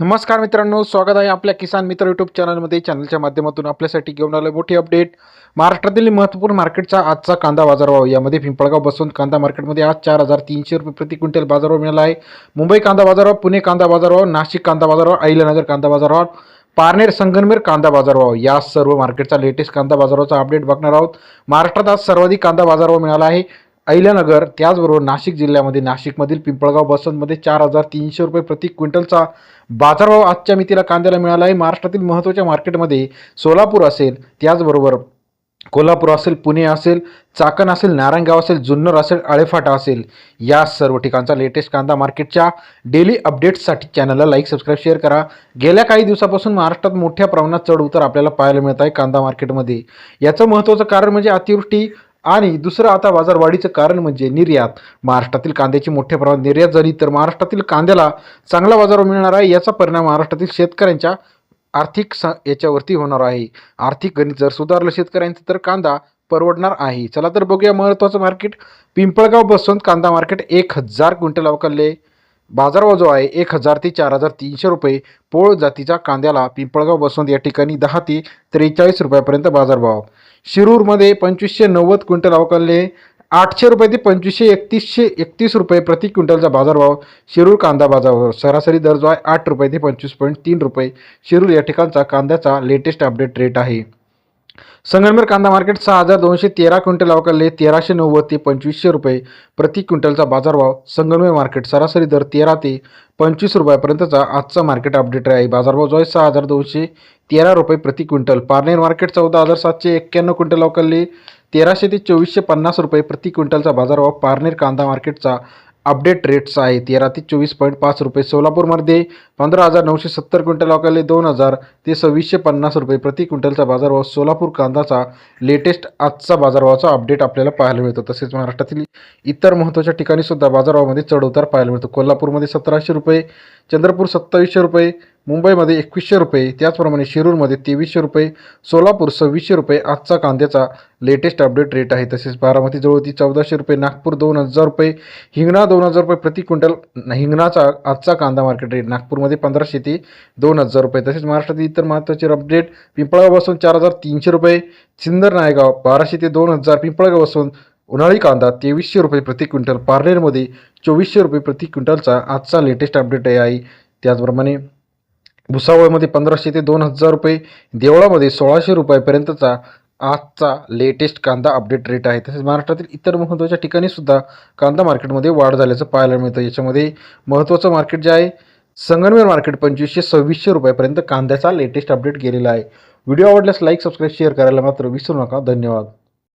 नमस्कार मित्रांनो स्वागत आहे आपल्या किसान मित्र यूट्यूब चॅनलमध्ये चॅनलच्या माध्यमातून आपल्यासाठी घेऊन आलं मोठी अपडेट महाराष्ट्रातील महत्त्वपूर्ण मार्केटचा आजचा कांदा बाजारभाव. यामध्ये पिंपळगाव बसून कांदा मार्केटमध्ये आज चार हजार तीनशे रुपये प्रति क्विंटल बाजारभाव मिळाला आहे. मुंबई कांदा बाजारभाव पुणे कांदा बाजारभाव नाशिक कांदा बाजारभाव अहिल्यानगर कांदा बाजारभाव पारनेर संगनमेर कांदा बाजारभाव. या सर्व मार्केटचा लेटेस्ट कांदा बाजारभावाचा अपडेट बघणार आहोत. महाराष्ट्रात आज सर्वाधिक कांदा बाजारभाव मिळाला आहे. अहिल्यानगर त्याचबरोबर नाशिक जिल्ह्यामध्ये नाशिकमधील पिंपळगाव बसंतमध्ये चार हजार तीनशे रुपये प्रति क्विंटलचा बाजारभाव आजच्या मितीला कांद्याला मिळाला आहे. महाराष्ट्रातील महत्त्वाच्या मार्केटमध्ये सोलापूर असेल त्याचबरोबर कोल्हापूर असेल पुणे असेल चाकण असेल नारायणगाव असेल जुन्नर असेल आळेफाटा असेल या सर्व ठिकाणचा लेटेस्ट कांदा मार्केटच्या डेली अपडेट्ससाठी चॅनलला लाईक सबस्क्राईब शेअर करा. गेल्या काही दिवसापासून महाराष्ट्रात मोठ्या प्रमाणात चढ उतर आपल्याला पाहायला मिळत आहे कांदा मार्केटमध्ये. याचं महत्त्वाचं कारण म्हणजे अतिवृष्टी आणि दुसरं आता बाजारवाढीचं कारण म्हणजे निर्यात. महाराष्ट्रातील कांद्याची मोठ्या प्रमाणात निर्यात झाली तर महाराष्ट्रातील कांद्याला चांगला बाजार मिळणार आहे याचा परिणाम महाराष्ट्रातील शेतकऱ्यांच्या आर्थिक स याच्यावरती होणार आहे. आर्थिक गणित जर सुधारलं शेतकऱ्यांचं तर कांदा परवडणार आहे. चला तर बघूया महत्त्वाचं मार्केट पिंपळगाव बसवंत कांदा मार्केट एक हजार क्विंटल अवकालले बाजारभाव जो आहे एक हजार ते चार हजार तीनशे रुपये पोळ जातीच्या कांद्याला पिंपळगाव बसवंत या ठिकाणी दहा ते त्रेचाळीस रुपयापर्यंत बाजारभाव. शिरूरमध्ये पंचवीसशे नव्वद क्विंटल अवकालले आठशे रुपये ते पंचवीसशे एकतीसशे एकतीस रुपये प्रति क्विंटलचा बाजारभाव. शिरूर कांदा बाजारभाव सरासरी दर जो आहे आठ रुपये ते पंचवीस पॉईंट तीन रुपये. शिरूर या ठिकाणचा कांद्याचा लेटेस्ट अपडेट रेट आहे. संगमनेर कांदा मार्केट सहा हजार दोनशे तेरा क्विंटल अवकालले तेराशे नव्वद ते पंचवीसशे रुपये. प्रति क्विंटलचा बाजारभाव संगमनेर मार्केट सरासरी दर तेरा ते पंचवीस रुपयापर्यंतचा आजचा मार्केट अपडेट आहे. बाजारभाव जो आहे सहा हजार दोनशे तेरा रुपये प्रति क्विंटल. पारनेर मार्केट चौदा हजार सातशे एक्क्याण्णव क्विंटल अवकालले तेराशे ते चोवीसशे पन्नास रुपये प्रति क्विंटलचा बाजारभाव पारनेर कांदा मार्केटचा अपडेट रेट्स आहे तेरा ते चोवीस पॉईंट पाच रुपये सोलापूरमध्ये पंधरा हजार नऊशे सत्तर क्विंटल अवकालले दोन हजार ते सव्वीसशे पन्नास रुपये प्रति क्विंटलचा बाजारभाव. सोलापूर कांदाचा लेटेस्ट आजचा बाजारभावाचा अपडेट आपल्याला पाहायला मिळतो. तसेच महाराष्ट्रातील इतर महत्त्वाच्या ठिकाणीसुद्धा बाजारभावामध्ये चढउतार पाहायला मिळतो. कोल्हापूरमध्ये सतराशे रुपये चंद्रपूर सत्तावीसशे रुपये मुंबईमध्ये एकवीसशे रुपये त्याचप्रमाणे शिरूरमध्ये तेवीसशे रुपये सोलापूर सव्वीसशे रुपये आजचा कांद्याचा लेटेस्ट अपडेट रेट आहे. तसेच बारामती जवळती चौदाशे रुपये नागपूर दोन हजार रुपये हिंगणा दोन हजार रुपये प्रति क्विंटल हिंगणाचा आजचा कांदा मार्केट रेट नागपूरमध्ये पंधराशे ते दोन हजार रुपये. तसेच महाराष्ट्रातील इतर महत्त्वाचे अपडेट पिंपळगावपासून चार हजार तीनशे रुपये सिंदर नायगाव बाराशे ते दोन हजार पिंपळगावपासून उन्हाळी कांदा तेवीसशे रुपये प्रति क्विंटल पार्लेरमध्ये चोवीसशे रुपये प्रति क्विंटलचा आजचा लेटेस्ट अपडेट आहे. त्याचप्रमाणे भुसावळमध्ये पंधराशे ते दोन हजार रुपये देवळामध्ये सोळाशे रुपयापर्यंतचा आजचा लेटेस्ट कांदा अपडेट रेट आहे. तसेच महाराष्ट्रातील इतर महत्त्वाच्या ठिकाणी सुद्धा कांदा मार्केटमध्ये वाढ झाल्याचं पाहायला मिळतं. याच्यामध्ये महत्त्वाचं मार्केट जे आहे संगमनेर मार्केट पंचवीसशे सव्वीसशे रुपयापर्यंत कांद्याचा लेटेस्ट अपडेट गेलेला आहे. व्हिडिओ आवडल्यास लाईक सबस्क्राईब शेअर करायला मात्र विसरू नका. धन्यवाद.